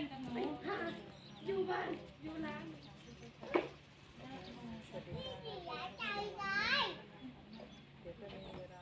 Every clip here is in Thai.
นกับหนูอยู่บ้านอยู่ร้านพระ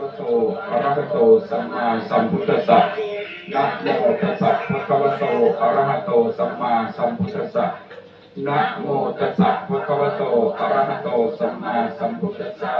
วะโตอะระหะโตสัมมาสัมพุทธัสสะนะโมตัสสะภะคะวะโตอะระหะโตสัมมาสัมพุทธัสสะนะโมตัสสะภะคะวะโตอะระหะโตสัมมาสัมพุทธัสสะ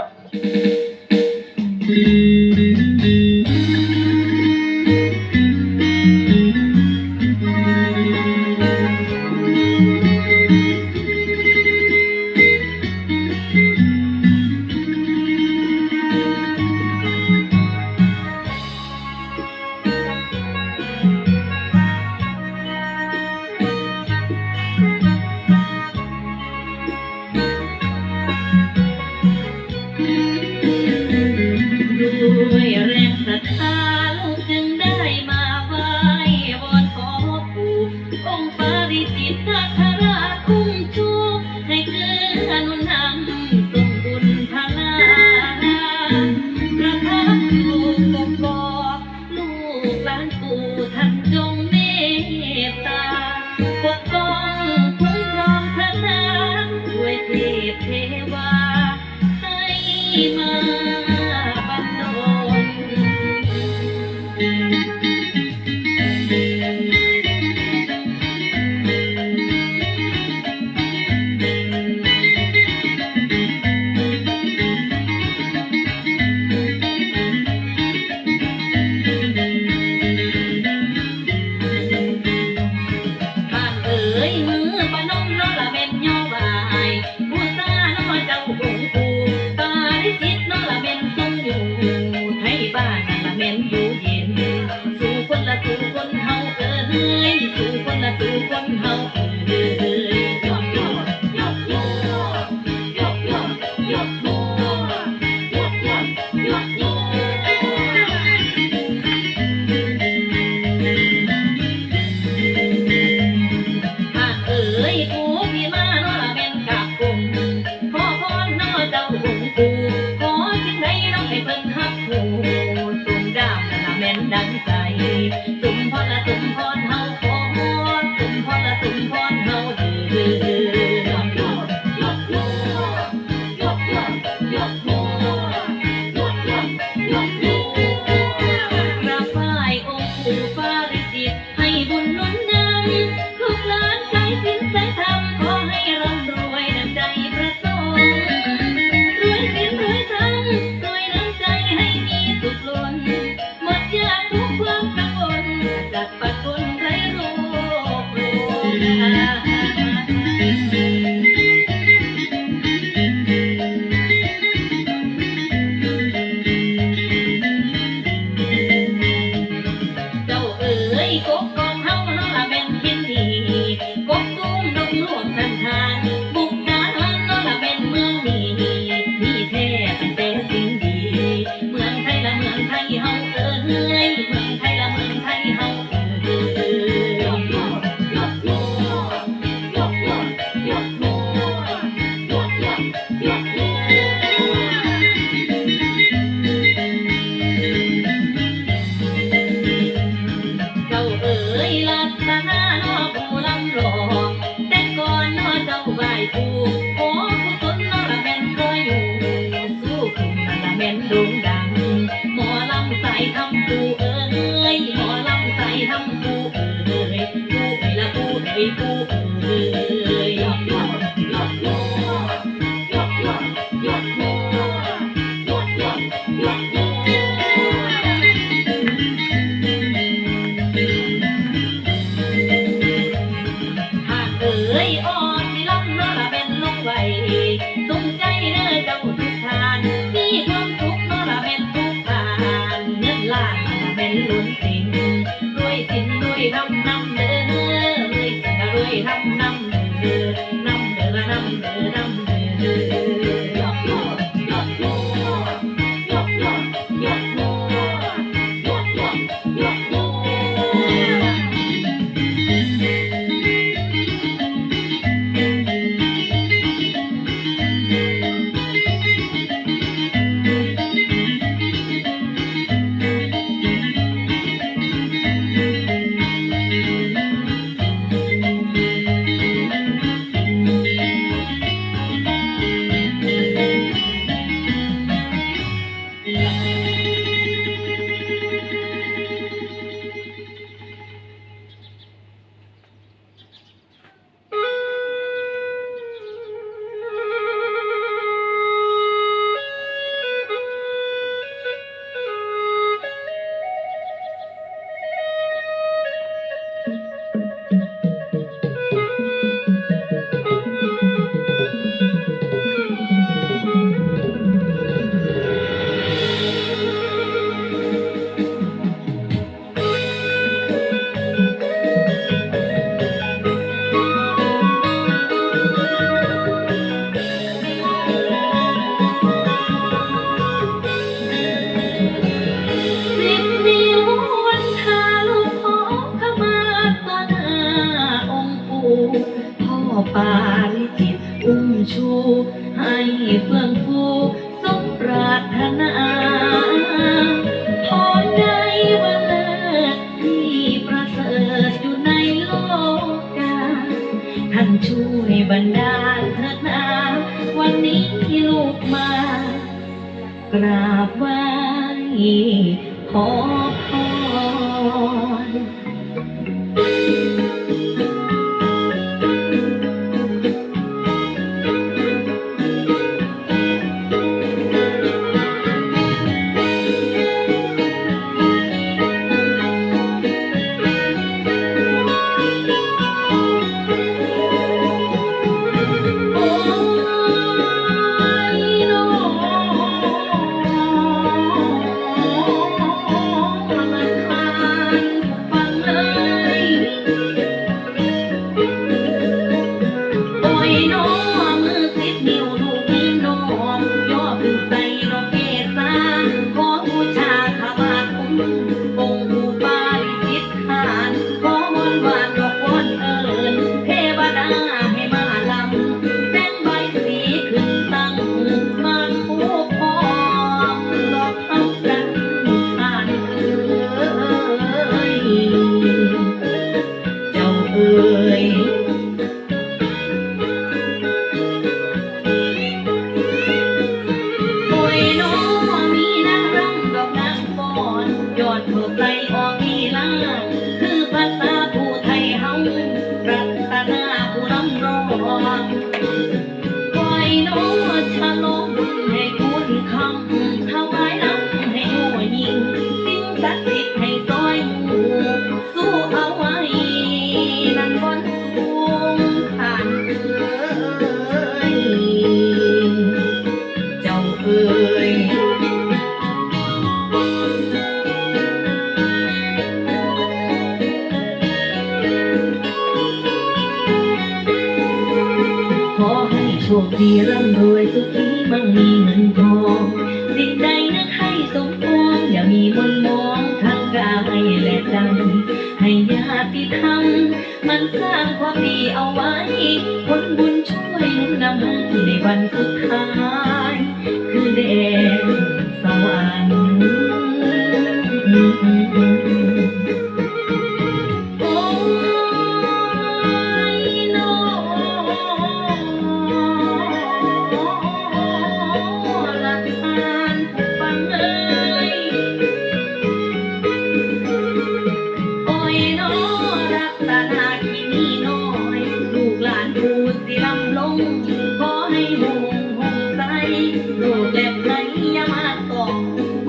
เจากปัดวน เฟื่องฟูสมปรารถนาพอได้วันเลิกที่ประเสริฐอยู่ในโลกกาท่านช่วยบรรดาลเถิดนาวันนี้ลูกมากราบไหว้ขอพร โชคดีร่ำรวยสุขีมั่งมีเงินทองสิ่งใดนักให้สมควรอย่ามีมนมองทั้งกายและใจให้ญาติธรรมันสร้างความดีเอาไว้ผลบุญช่วยนนำให้ในวันสุดท้าย คือแดง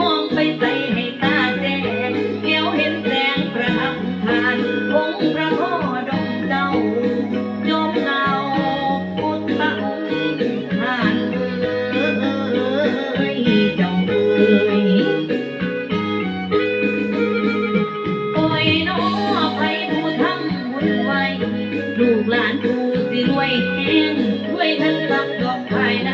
มองไปใส่ให้ตาแจ้เห็นแสงพระผ่านองค์พระพ่อดงเจ้าจอมเงาพุทธองค์ผ่านเอ้ยเจ้าเอ้ยโอยน้อไปผู้ทำบุญไวลูกหลานผู้สิรวยแห้งรวยท่านรับดอกภายใน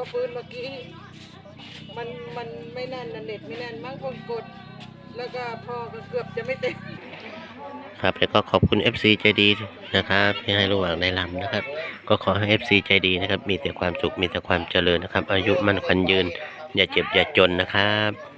ราะปืนเมื่อกี้ มันมันไม่แน่นนะเน็ตไม่แน่นมั้งคงกด แล้วก็พอก็เกือบจะไม่เต็มครับแล้วก็ขอบคุณ FC ใจดีนะครับที่ให้ระหว่างในลำนะครับ ก็ขอให้ FC ใจดีนะครับ มีแต่ความสุขมีแต่ความเจริญนะครับ อายุมั่นขวัญยืน อย่าเจ็บอย่าจนนะครับ